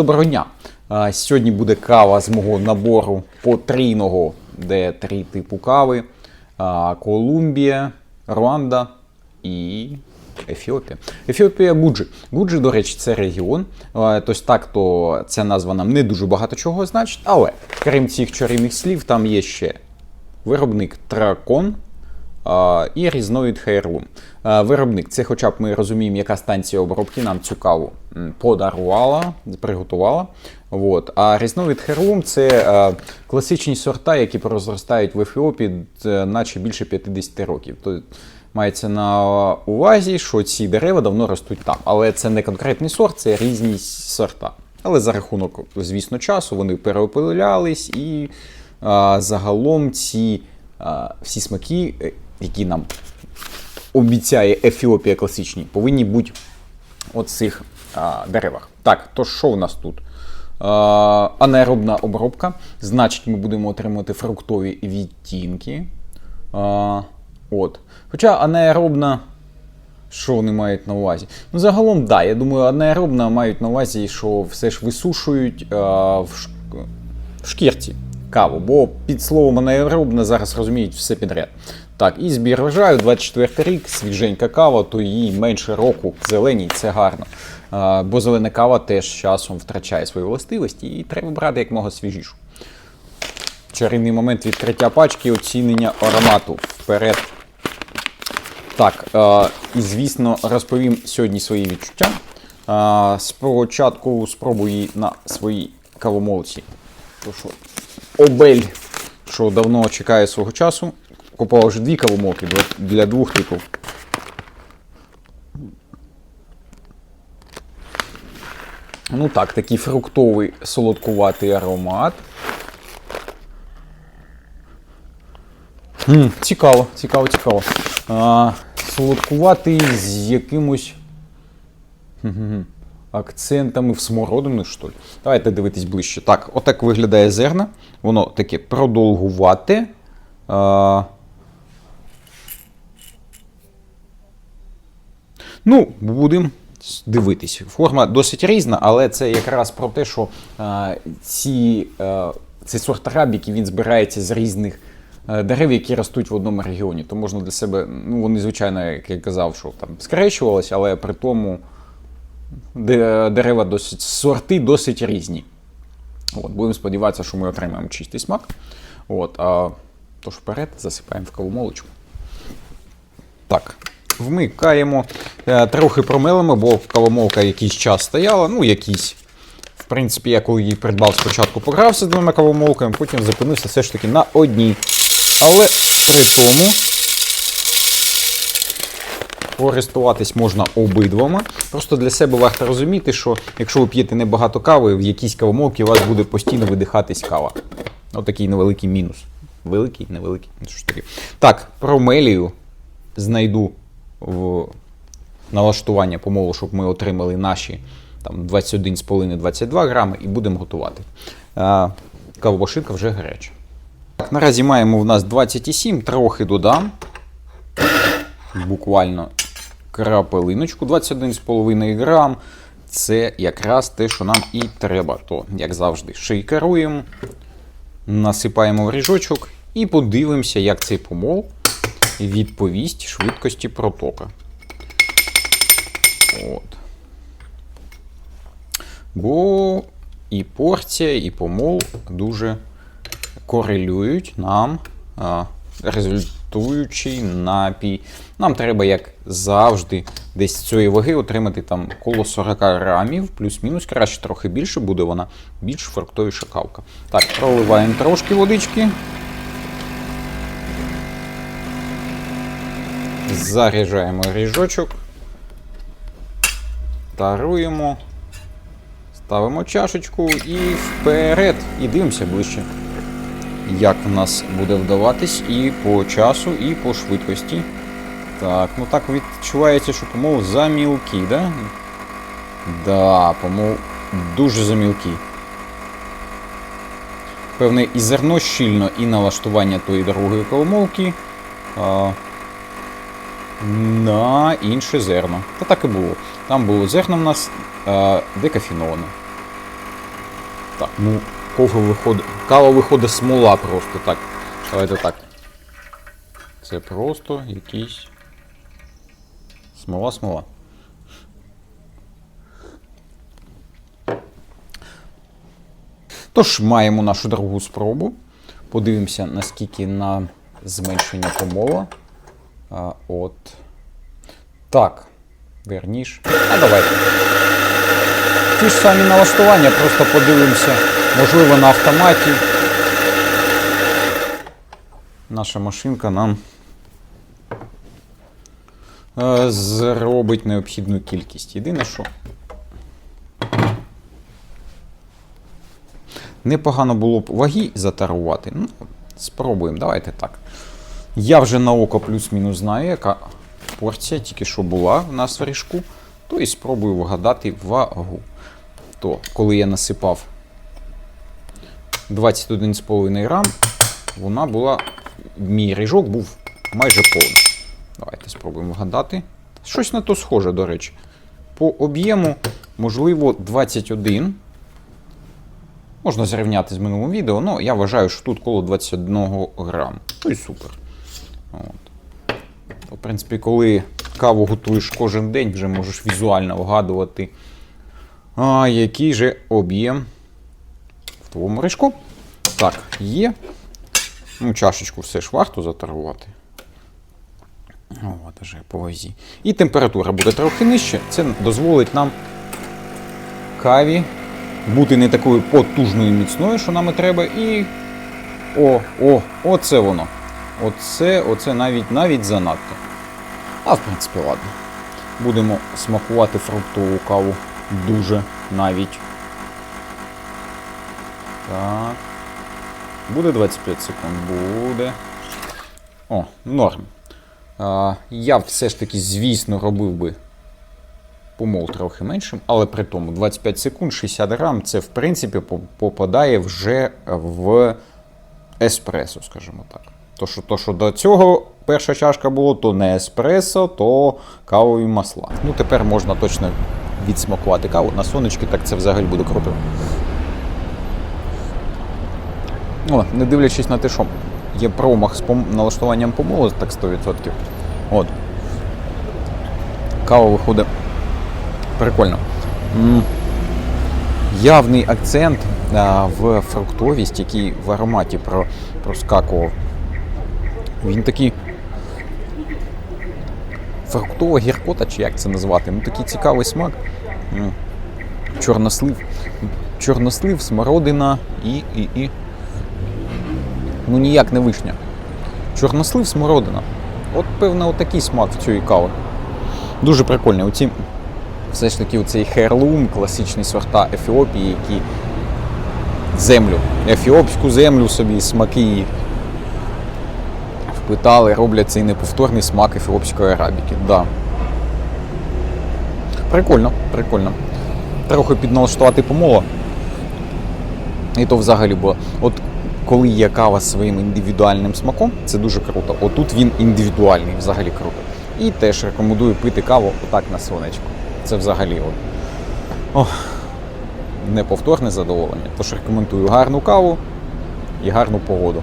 Доброго дня! Сьогодні буде кава з мого набору потрійного, де три типу кави: Колумбія, Руанда і Ефіопія. Ефіопія Гуджі. Гуджі, до речі, це регіон. Тось так, то ця назва нам не дуже багато чого значить, але крім цих чарівних слів, там є ще виробник Тракон. І різновид Хейрлум. Виробник, це хоча б ми розуміємо, яка станція обробки нам цю каву подарувала, приготувала. От. А різновид Хейрлум це класичні сорта, які порозростають в Ефіопії, е, наче більше 50 років. Мається на увазі, що ці дерева давно ростуть там. Але це не конкретний сорт, це різні сорта. Але за рахунок, звісно, часу вони переопилялись і а, загалом ці а, всі смаки, е, які нам обіцяє Ефіопія класичні, повинні бути у цих а, деревах. Так, то що у нас тут? А, анаеробна обробка. Значить, ми будемо отримувати фруктові відтінки. А, от. Хоча анаеробна. Що вони мають на увазі? Ну, загалом, да, я думаю, анаеробна мають на увазі, що все ж висушують а, в, ш... в шкірці каву, бо під словом анаеробна зараз розуміють все підряд. Так, і збір врожаю, 24 рік, свіженька кава, то їй менше року зеленій, це гарно. А, бо зелена кава теж часом втрачає свої властивості і треба брати якмога свіжішу. Чарівний момент відкриття пачки, оцінення аромату. Вперед. Так, е, і звісно, розповім сьогодні свої відчуття. Е, спочатку спробую її на своїй кавомолці. Обель, що давно чекає свого часу. Купував вже дві кавомолки для, двох типів. Ну так, такий фруктовий солодкуватий аромат. М, цікаво, цікаво, цікаво. А, солодкуватий з якимось акцентами в смородину, що ли. Давайте дивитись ближче. Так, отак виглядає зерна. Воно таке продовгувате. А, Ну, будемо дивитись. Форма досить різна, але це якраз про те, що а, ці, а, цей сорт арабіки він збирається з різних е, дерев, які ростуть в одному регіоні. То можна для себе, ну вони, звичайно, як я казав, що там скрещувалися, але при тому де- дерева досить сорти досить різні. От, будемо сподіватися, що ми отримаємо чистий смак. От, а, тож вперед засипаємо в кавомолочку. Так, вмикаємо, е, трохи промилимо, бо кавомолка якийсь час стояла, ну якийсь. В принципі, я коли її придбав, спочатку погрався з двома кавомолками, потім зупинився все ж таки на одній. Але при тому користуватись можна обидвома. Просто для себе варто розуміти, що якщо ви п'єте небагато кави, в якійсь кавомолці у вас буде постійно видихатись кава. Отакий невеликий мінус. Великий, невеликий. Що таке. Так, промелію знайду в налаштування помолу, щоб ми отримали наші там 21,5-22 грами і будемо готувати. А, вже гаряча. Так, наразі маємо в нас 27, трохи додам. Буквально крапелиночку, 21,5 грам. Це якраз те, що нам і треба. То, як завжди, шейкеруємо, насипаємо в ріжочок і подивимося, як цей помол відповість швидкості протока. От. Бо і порція, і помол дуже корелюють нам а, результуючий напій. Нам треба, як завжди, десь цієї ваги отримати там коло 40 грамів, плюс-мінус, краще трохи більше, буде вона більш фруктовіша кавка. Так, проливаємо трошки водички. Заряджаємо ріжочок. Таруємо. Ставимо чашечку і вперед. І дивимося ближче, як в нас буде вдаватись і по часу, і по швидкості. Так, ну так відчувається, що помол замілкий, да? Да, помол дуже замілкий. Певне, і зерно щільно, і налаштування тої другої коломолки. На інше зерно. Та так і було. Там було зерно в нас е, декафіноване. Так, ну, кофе виходить. Кава виходить смола просто так. Давайте так. Це просто якийсь. Смола, смола. Тож, маємо нашу другу спробу. Подивимося, наскільки на зменшення помола. От. Так. Верніш. А давайте. Ті ж самі налаштування, просто подивимося, можливо, на автоматі. Наша машинка нам е, зробить необхідну кількість. Єдине, що непогано було б ваги затарувати. Ну, спробуємо, давайте так. Я вже на око плюс-мінус знаю, яка порція тільки що була в нас в ріжку, то і спробую вгадати вагу. То, коли я насипав 21,5 грам, вона була. Мій ріжок був майже повний. Давайте спробуємо вгадати. Щось на то схоже, до речі. По об'єму, можливо, 21. Можна зрівняти з минулим відео, але я вважаю, що тут коло 21 грам. Ну і супер. От. В принципі, коли каву готуєш кожен день, вже можеш візуально вгадувати, а, який же об'єм в твоєму рижку. Так, є. Ну, чашечку все ж варто затарувати. О, даже по вазі. І температура буде трохи нижче. Це дозволить нам каві бути не такою потужною і міцною, що нам і треба. І. О, о, оце воно. Оце, оце навіть навіть занадто. А в принципі, ладно. Будемо смакувати фруктову каву дуже навіть. Так. Буде 25 секунд. Буде. О, норм. А, я все ж таки, звісно, робив би помол трохи меншим, але при тому 25 секунд, 60 грам, це в принципі попадає вже в еспресо, скажімо так. То що, то, що до цього перша чашка було, то не еспресо, то кавові масла. Ну тепер можна точно відсмакувати каву на сонечки, так це взагалі буде круто. О, не дивлячись на те, що є промах з пом- налаштуванням помолу, так 100%. От. Кава виходить прикольно. Явний акцент а, в фруктовість, який в ароматі про, проскакував. Він такий. Фруктова гіркота, чи як це назвати? Ну такий цікавий смак. Чорнослив. Чорнослив, смородина і. і, і. Ну ніяк не вишня. Чорнослив, смородина. От, певно, отакий смак в цієї кави. Дуже прикольний. Оці, все ж таки, оцей херлум, класичні сорта Ефіопії, які землю, ефіопську землю собі, смаки її впитали, роблять цей неповторний смак ефіопської арабіки. Да. Прикольно, прикольно. Трохи підналаштувати помоло. І то взагалі було. От коли є кава своїм індивідуальним смаком, це дуже круто. Отут він індивідуальний, взагалі круто. І теж рекомендую пити каву отак на сонечку. Це взагалі от. Ох, неповторне задоволення. Тож рекомендую гарну каву і гарну погоду.